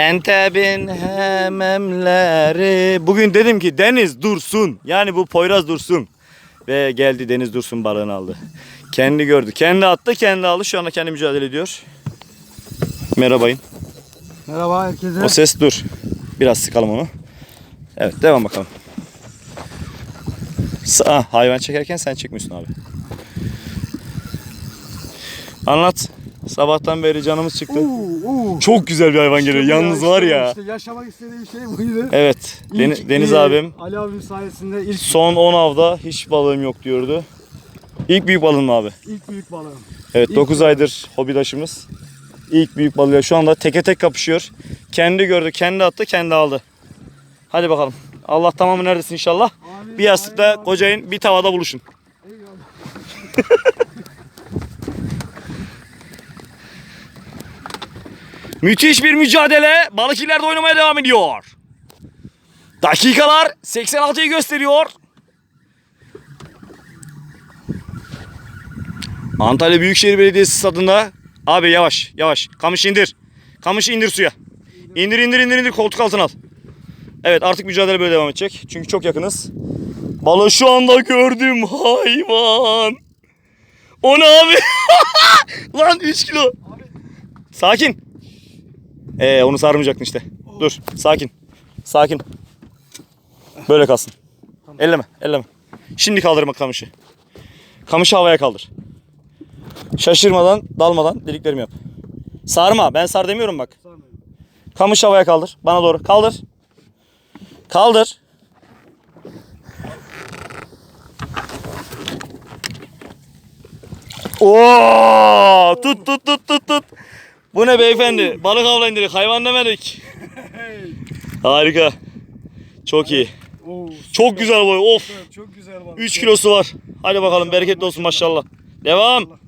Entebin hememleri. Bugün dedim ki Deniz dursun. Yani bu Poyraz dursun. Ve geldi Deniz dursun balığını aldı. Kendi gördü. Kendi attı, kendi aldı. Şu anda kendi mücadele ediyor. Merhabayın. Merhaba herkese. O ses dur. Biraz sıkalım onu. Evet devam bakalım. Sa- ah, hayvan çekerken sen çekmiyorsun abi. Anlat. Sabahtan beri canımız çıktı. Uuu, uuu. Çok güzel bir hayvan İşte geliyor. bu Yalnız var ya. işte yaşamak istediğim şey buydu. Evet. Deni- İlk, Deniz e, abim Ali abim sayesinde ilk, son 10 avda hiç balığım yok diyordu. İlk büyük balığım abi? ilk büyük balığım. Evet İlk 9 aydır hobidaşımız. İlk büyük balığı şu anda teke tek kapışıyor. Kendi gördü, kendi attı, kendi aldı. Hadi bakalım. Allah tamamı neredesin inşallah. Abi, Bir yastıkta kocayın bir tavada buluşun. Eyvallah. Müthiş bir mücadele. Balık ileride oynamaya devam ediyor. Dakikalar 86'yı gösteriyor. Antalya Büyükşehir Belediyesi stadında. Abi yavaş yavaş. Kamış indir. Kamışı indir suya. İndir indir indir indir koltuk altına al. Evet artık mücadele böyle devam edecek. Çünkü çok yakınız. Balığı şu anda gördüm hayvan. O ne abi? Lan 3 kilo. Sakin. Ee onu sarmayacaktın işte. Dur sakin. Sakin. Böyle kalsın. Elleme elleme. Şimdi kaldırma kamışı. Kamışı havaya kaldır. Şaşırmadan dalmadan deliklerimi yap. Sarma ben sar demiyorum bak. Kamış havaya kaldır. Bana doğru. Kaldır. Kaldır. Oo! Tut tut tut tut tut. Bu ne beyefendi? Balık avla indirdik. Hayvan demedik. Harika. Çok iyi. Çok güzel boy. Of. çok güzel balık. 3 kilosu var. Hadi bakalım bereketli olsun maşallah. Devam.